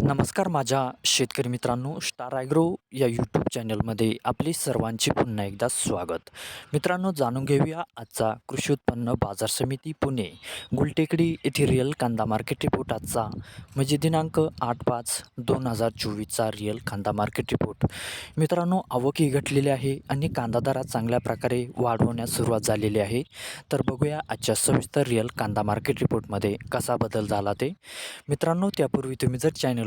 नमस्कार माझ्या शेतकरी मित्रांनो स्टार ॲग्रो या यूट्यूब चॅनलमध्ये आपले सर्वांचे पुन्हा एकदा स्वागत. मित्रांनो जाणून घेऊया आजचा कृषी उत्पन्न बाजार समिती पुणे गुलटेकडी येथे रिअल कांदा मार्केट रिपोर्ट आजचा. म्हणजे दिनांक आठ पाच दोन हजार चोवीसचा रिअल कांदा मार्केट रिपोर्ट मित्रांनो आवकही घटलेली आहे आणि कांदा दरात चांगल्या प्रकारे वाढ होण्यास सुरुवात झालेली आहे. तर बघूया आजच्या सविस्तर रिअल कांदा मार्केट रिपोर्टमध्ये कसा बदल झाला ते. मित्रांनो त्यापूर्वी तुम्ही जर चॅनल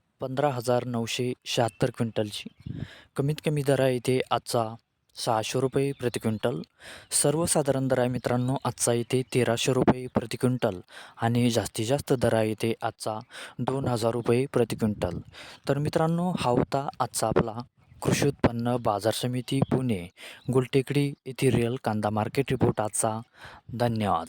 पंधरा हजार नऊशे शहात्तर क्विंटलची. कमीत कमी दर आहे इथे आजचा सहाशे रुपये प्रति क्विंटल. सर्वसाधारण दर आहे मित्रांनो आजचा इथे तेराशे रुपये प्रति क्विंटल आणि जास्तीत जास्त दर आहे इथे आजचा दोन हजार रुपये प्रति क्विंटल. तर मित्रांनो हा होता आजचा आपला कृषी उत्पन्न बाजार समिती पुणे गुलटेकडी येथे रिअल कांदा मार्केट रिपोर्ट आजचा. धन्यवाद.